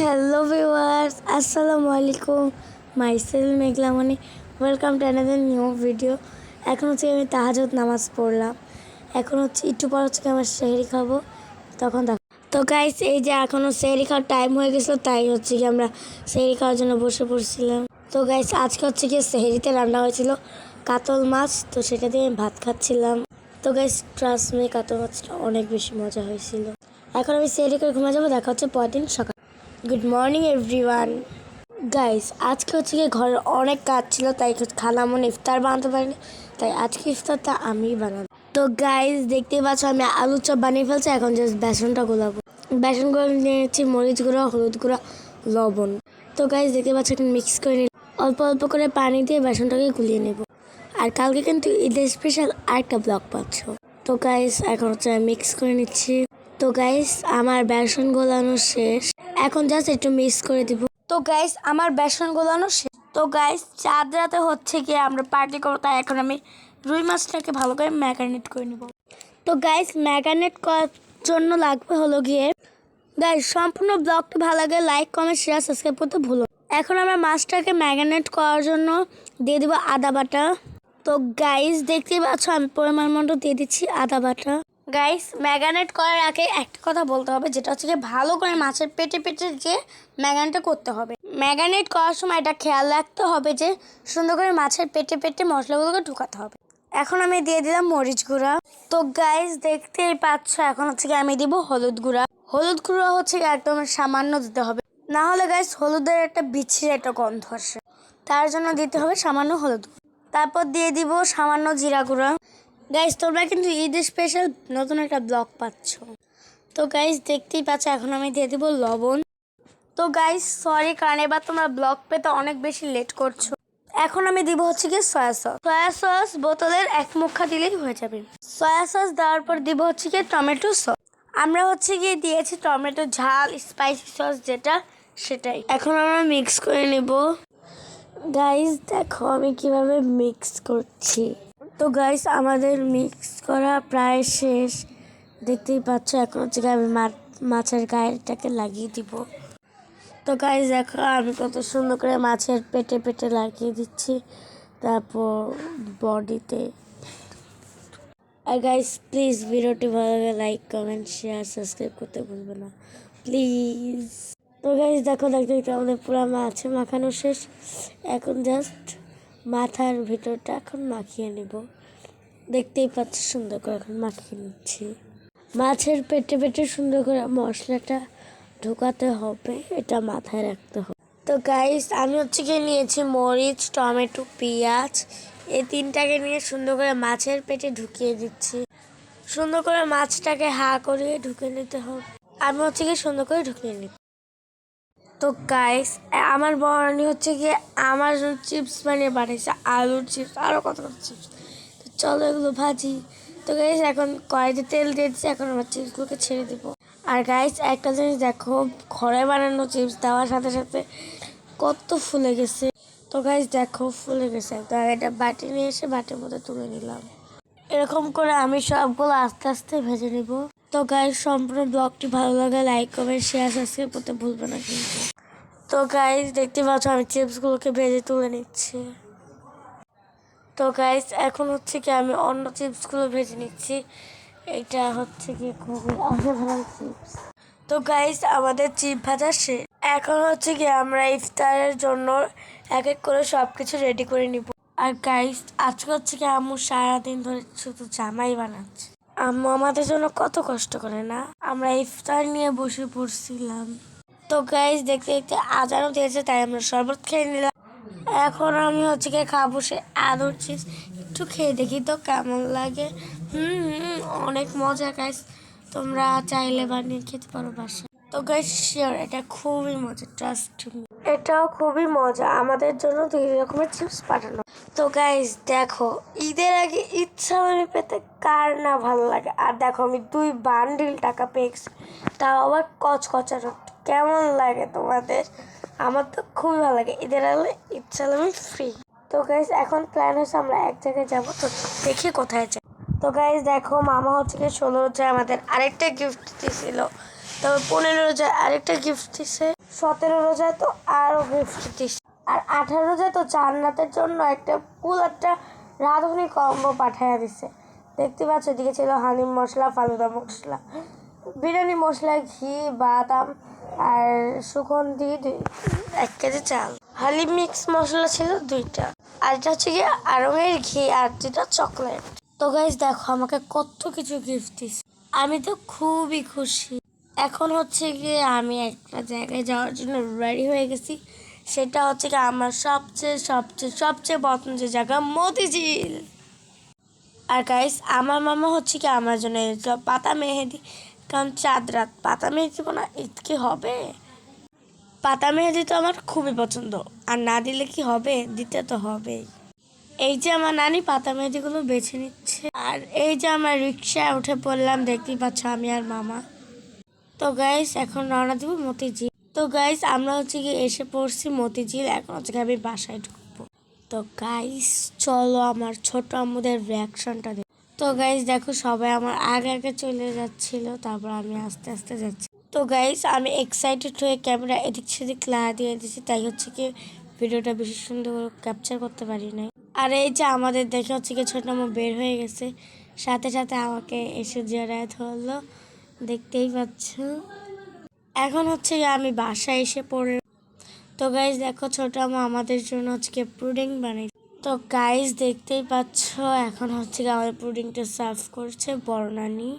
Hello viewers আসসালামু আলাইকুম myself Meghlamoni welcome to another new video এখন হচ্ছে আমি তাহাজত নামাজ পড়লাম। এখন হচ্ছে একটু পর হচ্ছে আমার সেহরি খাব। তখন দেখো তো গাইস এই যে এখনও সেহরি খাওয়ার টাইম হয়ে গেছিল, তাই হচ্ছে কি আমরা সেহরি খাওয়ার জন্য বসে পড়ছিলাম। তো গাইস আজকে হচ্ছে কি সেহরিতে রান্না হয়েছিল কাতল মাছ, তো সেটা দিয়ে আমি ভাত খাচ্ছিলাম। তো গাইস ট্রাস্ট মে কাতল মাছটা অনেক বেশি মজা হয়েছিল। এখন আমি সেহরি করে ঘুমা যাব, দেখা হচ্ছে পরদিন সকাল। গুড মর্নিং এভরিওয়ান গাইস আজকে হচ্ছে গিয়ে ঘরের অনেক কাজ ছিল, তাই খালা মনে ইফতার বানাতে পারিনি, তাই আজকে ইফতারটা আমিই বানাবো। তো গাইস দেখতেই পাচ্ছ আমি আলু চপ বানিয়ে ফেলছি, এখন জাস্ট বেসনটা গোলাবো। বেসনগুলো নিয়েছি মরিচ গুঁড়ো, হলুদ গুঁড়ো, লবণ। তো গাইস দেখতে পাচ্ছ এখন মিক্স করে নিই অল্প অল্প করে পানি দিয়ে বেসনটাকে গুলিয়ে নেব। আর কালকে কিন্তু ঈদের স্পেশাল আরেকটা ব্লগ পাচ্ছ। তো গাইস এখন হচ্ছে মিক্স করে নিচ্ছি। তো গাইস আমার বেসন গোলানো শেষ। এখন জাস্ট একটু মিক্স করে দিব। তো গাইস আমার বেসন গোলানো শেষ। তো গাইস চাঁদ রাতে হচ্ছে গিয়ে আমরা পার্টি করব, তাই এখন আমি রুই মাছটাকে ভালো করে ম্যারিনেট করে নিব। তো গাইস ম্যারিনেট করার জন্য লাগবে হলো গিয়ে গাইস সম্পূর্ণ ব্লগটি ভালো লাগে লাইক কমেন্ট শেয়ার সাবস্ক্রাইব করতে ভুলো এখন আমরা মাছটাকে ম্যারিনেট করার জন্য দিয়ে দিব আদা বাটা। তো গাইস দেখতেই পাচ্ছ আমি পরিমাণ মতো দিয়ে দিচ্ছি আদা বাটা। গাইস ম্যাগানেট করার আগে একটা কথা বলতে হবে, যেটা হচ্ছে কি ভালো করে মাছের পেটে পেটে যে ম্যাগানেটটা করতে হবে। ম্যাগানেট করার সময় এটা খেয়াল রাখতে হবে যে সুন্দর করে মাছের পেটে পেটে মশলাগুলোকে ঢুকাতে হবে। এখন আমি দিয়ে দিলাম মরিচ গুঁড়া। তো গাইস দেখতেই পাচ্ছ, এখন হচ্ছে কি আমি দিব হলুদ গুঁড়া। হলুদ গুঁড়া হচ্ছে একদম সামান্য দিতে হবে। না হলে গাইস হলুদের একটা বিচ্ছিরি একটা গন্ধ আসে। তার জন্য দিতে হবে সামান্য হলুদ। তারপর দিয়ে দিব সামান্য জিরা গুঁড়া। গাইস তোমরা কিন্তু ঈদের স্পেশাল নতুন একটা ব্লগ পাচ্ছ। তো গাইস দেখতেই পাচ্ছ, এখন আমি দিয়ে দিব লবণ। তো গাইস সরি কারণ এবার তোমরা ব্লগ পেতে অনেক বেশি লেট করছ। এখন আমি দিব হচ্ছে কি সয়া সস সয়া সস বোতলের এক মুখা দিলেই হয়ে যাবে। সয়া সস দেওয়ার পর দিব হচ্ছে কি টমেটো সস আমরা হচ্ছে গিয়ে দিয়েছি টমেটো ঝাল স্পাইসি সস যেটা, সেটাই। এখন আমরা মিক্স করে নেব। গাইস দেখো আমি কীভাবে মিক্স করছি। তো গাইস আমাদের মিক্স করা প্রায় শেষ। দেখতেই পাচ্ছ, এখন হচ্ছে আমি মাছের গায়েরটাকে লাগিয়ে দিব। তো গাইস দেখো, আমি কত সুন্দর করে মাছের পেটে পেটে লাগিয়ে দিচ্ছি, তারপর বডিতে। আর গাইস প্লিজ ভিডিওটি ভালো লাগে লাইক কমেন্ট শেয়ার সাবস্ক্রাইব করতে ভুলবে না। প্লিজ তো গাইস দেখো দেখতে দেখতে আমাদের পুরো মাছে মাখানো শেষ। এখন জাস্ট মাথার ভিতরটা এখন মাখিয়ে নেব। দেখতেই পাচ্ছ সুন্দর করে এখন মাখিয়ে নিচ্ছি। মাছের পেটে পেটে সুন্দর করে মশলাটা ঢোকাতে হবে, এটা মাথায় রাখতে হবে। তো গাইস আমি হচ্ছে গিয়ে নিয়েছি মরিচ, টমেটো, পেঁয়াজ। এই তিনটাকে নিয়ে সুন্দর করে মাছের পেটে ঢুকিয়ে দিচ্ছি। সুন্দর করে মাছটাকে হা করিয়ে ঢুকে নিতে হবে। আমি হচ্ছে গিয়ে সুন্দর করে ঢুকিয়ে নিই তো গাইস আমার বরানি হচ্ছে গিয়ে আমার চিপস বানিয়ে পাঠিয়েছে আলুর চিপস আরও কত কত চিপস তো চলো এগুলো ভাজি। তো গাইস এখন কড়াইতে তেল দিয়েছি, এখন আমার চিপসগুলোকে ছেড়ে দিব। আর গাইস একটা জিনিস দেখো, ঘরে বানানো চিপস দেওয়ার সাথে সাথে কত ফুলে গেছে। তো গাইস দেখো, ফুলে গেছে তো এটা বাটি নিয়ে এসে বাটির মধ্যে তুলে নিলাম। এরকম করে আমি সবগুলো আস্তে আস্তে ভেজে নিব। তো গাইস সম্পূর্ণ ব্লগটি ভালো লাগে লাইক কমেন্ট শেয়ার সাবস্ক্রাইব করতে ভুলবে না কিন্তু। তো গাইস দেখতে পাচ্ছ আমি চিপসগুলোকে ভেজে তুলে নিচ্ছি। তো গাইস এখন হচ্ছে কি আমি অন্য চিপসগুলো ভেজে নিচ্ছি। এটা হচ্ছে কি খুবই অসাধারণ চিপস তো গাইস আমাদের চিপ ভাজা শেষ। এখন হচ্ছে কি আমরা ইফতারের জন্য এক এক করে সব কিছু রেডি করে নিব। আর গাইস আজকে হচ্ছে কি আম্মু সারাদিন ধরে শুধু জামাই বানাচ্ছে। আম্মু আমাদের জন্য কত কষ্ট করে না? আমরা ইফতার নিয়ে বসে পড়ছিলাম। তো গাইস দেখতে দেখতে আজানও দিয়েছে, তাই আমরা শরবত খেয়ে নিলাম। এখন আমি হচ্ছে গিয়ে খাব সে আদর চিপস। একটু খেয়ে দেখি তো কেমন লাগে। হুম অনেক মজা গাইস তোমরা চাইলে বানিয়ে খেতে পারো বাসা তো গাইস শিওর এটা খুবই মজা ট্রাস্ট এটাও খুবই মজা। আমাদের জন্য দুই রকমের চিপস পাঠানো তো গাইস দেখো, ঈদের আগে ইচ্ছা মানে পেতে কার না ভালো লাগে? আর দেখো, আমি দুই বান্ডিল টাকা পেয়েছি। তাও আবার কচকচা রোড কেমন লাগে তোমাদের? আমার তো খুবই ভালো লাগে। ঈদের আগে ইচ্ছা ফ্রি তো গাইজ এখন প্ল্যান হচ্ছে আমরা এক জায়গায় যাব। তো দেখি কোথায় যাই। তো গাইস দেখো, মামা হচ্ছে গিয়ে ষোলো হচ্ছে আমাদের আরেকটা গিফট দিয়েছিল তারপর পনেরো হাজার আরেকটা গিফট দিছে। সতেরো রোজায় তো আরও গিফট আর আঠারো রোজায় তো জান্নাতের জন্য একটা ফুল একটা রাঁধুনি কম্বো পাঠাইয়া দিছে। দেখতে পাচ্ছ, এদিকে ছিল হালিম মশলা, ফালুদা মশলা। বিরিয়ানি মশলা, ঘি, বাদাম আর সুগন্ধি দুই- এক কেজি চাল। হালি মিক্স মশলা ছিল দুইটা। আর এটা হচ্ছে গিয়ে আরঙের ঘি আর দুটা চকলেট। তো গাইজ দেখো আমাকে কত কিছু গিফট দিছে। আমি তো খুবই খুশি। এখন হচ্ছে গিয়ে আমি একটা জায়গায় যাওয়ার জন্য রেডি হয়ে গেছি। সেটা হচ্ছে কি আমার সবচেয়ে সবচেয়ে সবচেয়ে পছন্দের জায়গা মতিঝিল। আর গাইস আমার মামা হচ্ছে কি আমার জন্য পাতা মেহেদি কারণ চাঁদ রাত পাতা মেহেদি দিব না ঈদ কি হবে? পাতা মেহেদি তো আমার খুবই পছন্দ। আর না দিলে কি হবে? দিতে তো হবেই। এই যে আমার নানি পাতা মেহেদিগুলো বেছে নিচ্ছে। আর এই যে আমরা রিক্সায় উঠে পড়লাম, দেখতেই পাচ্ছ আমি আর মামা। তো গাইস এখন রওনা দেবো মতিঝিল। তো গাইস আমরা হচ্ছে কি এসে পড়ছি মতিঝিল। এখন হচ্ছে আমি বাসায় ঢুকবো। তো গাইস চলো আমার ছোট আমাদের রিয়াকশনটা তো গাইস দেখো সবাই আমার আগে আগে চলে যাচ্ছিল, তারপর আমি আস্তে আস্তে যাচ্ছি। তো গাইস আমি এক্সাইটেড হয়ে ক্যামেরা এদিক সেদিক লা দিয়ে দিয়েছি, তাই হচ্ছে কি ভিডিওটা বেশি সুন্দর ক্যাপচার করতে পারি নাই। আর এই যে আমাদের দেখে হচ্ছে কি ছোট আমার বের হয়ে গেছে, সাথে সাথে আমাকে এসে জড়ায় ধরলো, দেখতেই পাচ্ছ। এখন হচ্ছে আমি বাসায় এসে পড়ে তো গাইজ দেখো ছোট আমা আমাদের জন্য হচ্ছে গিয়ে পুডিং বানাই তো গাইজ দেখতেই পাচ্ছ, এখন হচ্ছে আমাদের পুডিংটা সার্ভ করছে বর্ণানি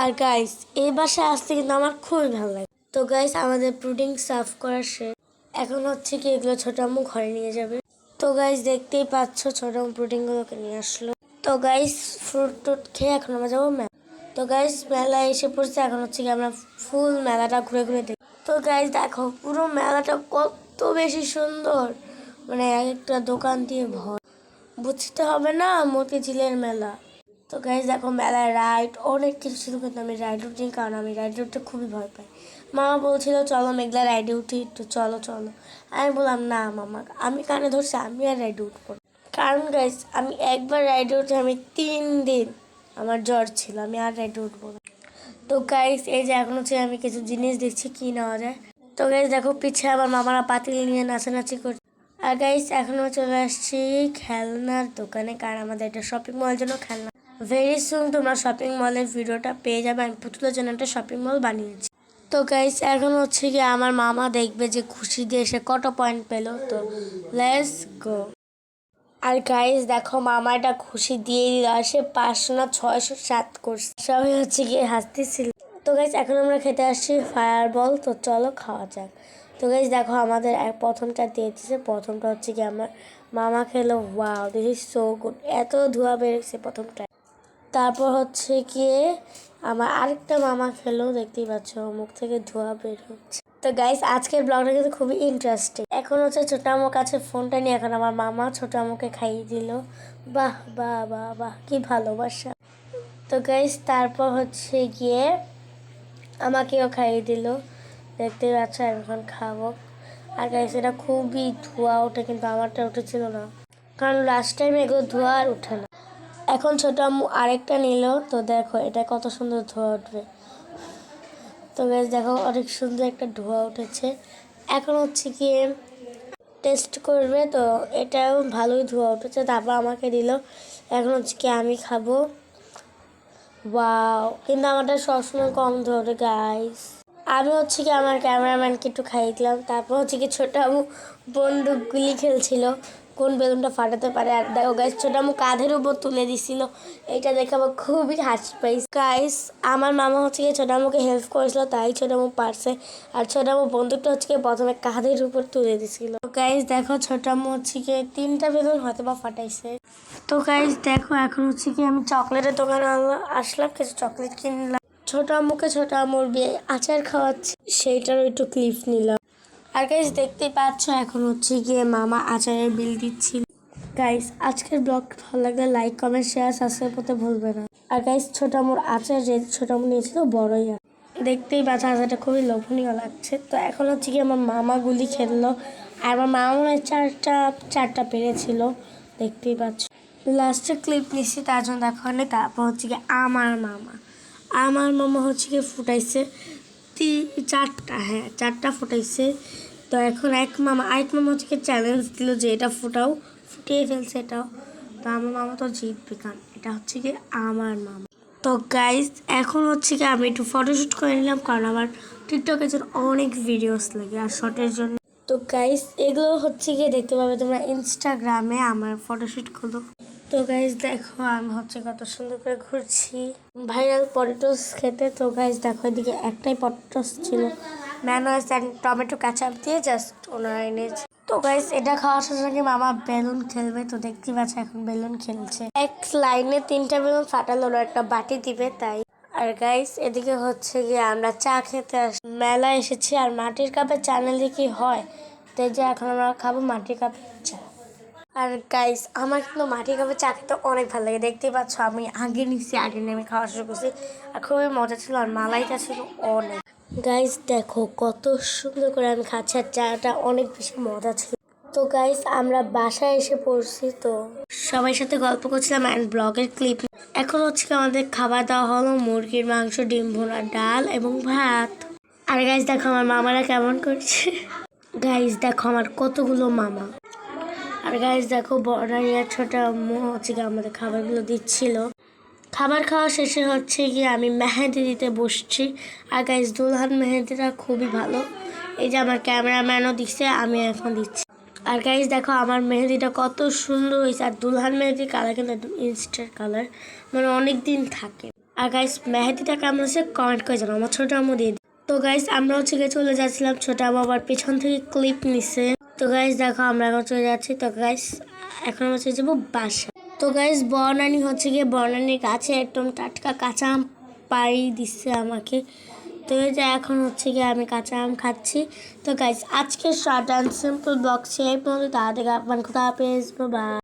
আর গাইজ এই বাসায় আসতে কিন্তু আমার খুবই ভালো লাগে। তো গাইজ আমাদের পুডিং সার্ভ করা শেষ। এখন হচ্ছে কি এগুলো ছোট আম্মু ঘরে নিয়ে যাবে। তো গাইজ দেখতেই পাচ্ছ, ছোট আম্মু পুডিংগুলোকে নিয়ে আসলো। তো গাইজ ফ্রুট টুট খেয়ে এখন আমরা যাব মেলা। তো গাইজ মেলায় এসে পড়ছে, এখন হচ্ছে কি আমরা ফুল মেলাটা ঘুরে ঘুরে দেখি। তো গাইজ দেখো, পুরো মেলাটা কত বেশি সুন্দর। মানে এক একটা দোকান দিয়ে ভর। বুঝতে হবে না, মতিঝিলের মেলা। তো গাইজ দেখো মেলায় রাইড অনেক কিছু ছিল কিন্তু আমি রাইড উঠিনি, কারণ আমি রাইড উঠতে খুবই ভয় পাই। মামা বলছিল, চলো মেঘলা রাইডে উঠি একটু চলো চলো। আমি বললাম, না মামা, আমি কানে ধরছি, আমি আর রাইডে উঠবো কারণ গাইজ আমি একবার রাইডে উঠে আমি তিন দিন আমার জ্বর ছিল, আমি আর রাইডে উঠবো না। তো গাইস এই যে এখন হচ্ছে আমি কিছু জিনিস দেখছি কি নেওয়া যায়। তো গাইস দেখো পিছে আমার মামারা পাতিল নিয়ে নাচানাচি করছে। আর গাইস এখনও চলে আসছি খেলনার দোকানে, কারণ আমাদের এটা শপিং মলের জন্য খেলনা। ভেরি সুন তোমরা শপিং মলের ভিডিওটা পেয়ে যাবে, আমি পুতুলের জন্য একটা শপিং মল বানিয়েছি। তো গাইস এখন হচ্ছে কি আমার মামা দেখবে যে খুশি দিয়ে সে কত পয়েন্ট পেল, তো লেস গো আর গাইস দেখো মামা এটা খুশি দিয়ে দিল, আর সে পাঁচশো না ছয়শো সাত করছে। সবাই হচ্ছে গিয়ে হাসতেছিল। তো গাইস এখন আমরা খেতে আসছি ফায়ার বল তো চলো খাওয়া যাক। তো গাইস দেখো আমাদের প্রথমটা দিয়ে দিচ্ছে প্রথমটা হচ্ছে কি আমার মামা খেলো। Wow this is so good এত ধোয়া বেরোচ্ছে প্রথমটা তারপর হচ্ছে গিয়ে আমার আরেকটা মামা খেলো। দেখতেই পাচ্ছ, মুখ থেকে ধোঁয়া বের হচ্ছে। তো গাইস আজকের ব্লগটা কিন্তু খুবই ইন্টারেস্টিং এখন হচ্ছে ছোট আমার কাছে ফোনটা নিয়ে এখন আমার মামা ছোট আমাকে খাইয়ে দিল। বাহ বাহ বাহ বাহ, কি ভালোবাসা। তো গাইস তারপর হচ্ছে গিয়ে আমাকেও খাইয়ে দিল। দেখতেই পাচ্ছ, আমি এখন খাব। আর গাইস এটা খুবই ধোঁয়া ওঠে কিন্তু আমারটা উঠেছিল না। কারণ লাস্ট টাইম এগুলো ধোঁয়া আর উঠে না। এখন ছোট আম্মু আরেকটা নিল। তো দেখো, এটা কত সুন্দর ধোয়া উঠবে। তো গাইস দেখো, অনেক সুন্দর একটা ধোয়া উঠেছে। এখন হচ্ছে কি টেস্ট করবে। তো এটাও ভালোই ধোয়া উঠেছে। তারপর আমাকে দিল। এখন হচ্ছে কি আমি খাব। ওয়াও কিন্তু আমারটা সবসময় কম ধরে গাইস আমি হচ্ছে কি আমার ক্যামেরাম্যানকে একটু খাইয়ে দিলাম। তারপর হচ্ছে কি ছোট আমু বন্দুক গুলি খেলছিল, কোন বেলুনটা ফাটাতে পারে। আর দেখো গাইস ছোট আমু কাঁধের উপর তুলে দিছিল। এটা দেখে আমার খুবই হাসি পাই গাইস আমার মামা হচ্ছে কি ছোট আমুকে হেল্প করেছিল, তাই ছোট আমু পারছে। আর ছোট আমু বন্দুকটা হচ্ছে কি প্রথমে কাঁধের উপর তুলে দিছিল। গাইস দেখো ছোট আমু হচ্ছে কি তিনটা বেলুন হয়তো বা ফাটাইছে। তো গাইস দেখো এখন হচ্ছে কি আমি চকলেটের দোকানে আসলাম, কিছু চকলেট কিনলাম। ছোট আম্মুকে ছোট আম্মুর বিয়ে, আচার খাওয়াচ্ছে। সেইটারও একটু ক্লিপ নিলাম। আর গাইস দেখতেই পাচ্ছ, এখন হচ্ছে গিয়ে মামা আচারের বিল দিচ্ছিল। গাইস আজকের ব্লগ ভালো লাগলে লাইক কমেন্ট শেয়ার সাবস্ক্রাইব করতে ভুলবে না। আর গাইস ছোট আম্মুর আচার যে ছোট আম্মু নিয়েছিল, বড়ই। দেখতেই পাচ্ছ, আচারটা খুবই লোভনীয় লাগছে। তো এখন হচ্ছে কি আমার মামা গুলি খেললো। আর আমার মামা মনে চারটা চারটা পেরেছিল। দেখতেই পাচ্ছ। লাস্টে ক্লিপ নিচ্ছি তার জন্য হয়নি তারপর হচ্ছে কি আমার মামা। আমার মামা হচ্ছে কি ফুটাইছে তিন চারটা হ্যাঁ চারটা ফুটাইছে। তো এখন এক মামা, আরেক মামা হচ্ছে কি চ্যালেঞ্জ দিল যে এটা ফুটাও, ফুটিয়ে ফেলছে এটাও। তো আমার মামা তো জিতবে কারণ এটা হচ্ছে কি আমার মামা। তো গাইজ এখন হচ্ছে কি আমি একটু ফটোশ্যুট করে নিলাম, কারণ আমার টিকটকের জন্য অনেক ভিডিওস লাগে আর শর্টের জন্য। তো গাইস এগুলো হচ্ছে গিয়ে দেখতে পাবে তোমরা ইনস্টাগ্রামে আমার ফটোশ্যুটগুলো। তো গাইস দেখো, আমি হচ্ছে কত সুন্দর করে ঘুরছি। ভাইরাল পটেটোস খেতে, তো গাইস দেখো, এদিকে একটাই পটেটোস ছিল। ম্যানোয়াস অ্যান্ড টমেটো কাঁচা দিয়ে জাস্ট ওনারা এনেছে। তো গাইস এটা খাওয়ার সঙ্গে মামা বেলুন খেলবে, তো দেখতে পাচ্ছ এখন বেলুন খেলছে। এক লাইনে তিনটা বেলুন ফাটালো, ওরা একটা বাটি দিবে, তাই। আর গাইস এদিকে হচ্ছে গিয়ে আমরা চা খেতে আস মেলা এসেছি, আর মাটির কাপে চা নিলে কি হয়, তাই যে এখন আমরা খাব মাটির কাপে চা। আর গাইস আমার কিন্তু মাটির কাপে চা খেতে অনেক ভালো লাগে। দেখতেই পাচ্ছ, আমি আগে নিচ্ছি আগে নেমে খাওয়া শুরু করছি। আর খুবই মজা ছিল আর মালাইটা ছিল অনেক। গাইস দেখো, কত সুন্দর করে আমি খাচ্ছি আর চাটা অনেক বেশি মজা ছিল। তো গাইস আমরা বাসায় এসে পড়ছি, তো সবার সাথে গল্প করছিলাম অ্যান্ড ব্লগের ক্লিপ এখন হচ্ছে আমাদের খাবার দাওয়া হলো, মুরগির মাংস, ডিম ভোনা, ডাল এবং ভাত। আর গাইস দেখো, আমার মামারা কেমন করছে। গাইস দেখো, আমার কতগুলো মামা। আর গাইস দেখো বড়াইয়া ছোট আম্মু হচ্ছে গিয়ে আমাদের খাবারগুলো দিচ্ছিল। খাবার খাওয়া শেষে হচ্ছে গিয়ে আমি মেহেদি দিতে বসছি। আর গাইস দুলহান মেহেদিটা খুবই ভালো। এই যে আমার ক্যামেরাম্যানও দিচ্ছে আমি এখন দিচ্ছি। আর গাইস দেখো, আমার মেহেদিটা কত সুন্দর হয়েছে। আর দুলহান মেহেদির কালার কিন্তু একদম ইনস্টার কালার মানে অনেক দিন থাকে। আর গাইস মেহেদিটা কেমন হচ্ছে কমেন্ট করে জানো আমার ছোট আম্মু দিয়ে তো গাইস আমরা হচ্ছে গিয়ে চলে যাচ্ছিলাম ছোট আম্মু আবার পেছন থেকে ক্লিপ নিছে। তো গাইস দেখো, আমরা এখন চলে যাচ্ছি। তো গাইস এখন আমরা চলে যাব বাসা। তো গাইস বর্ণানি হচ্ছে গিয়ে বর্ণানির কাছে একদম টাটকা কাঁচা আম পাড়ি দিচ্ছে আমাকে। তো এই যে এখন হচ্ছে গিয়ে আমি কাঁচা আম খাচ্ছি। তো গাইস আজকে শর্ট অ্যান্ড সিম্পল বক্সে এই পর্যন্ত। তাদের আপনার কোথাও পেজ বা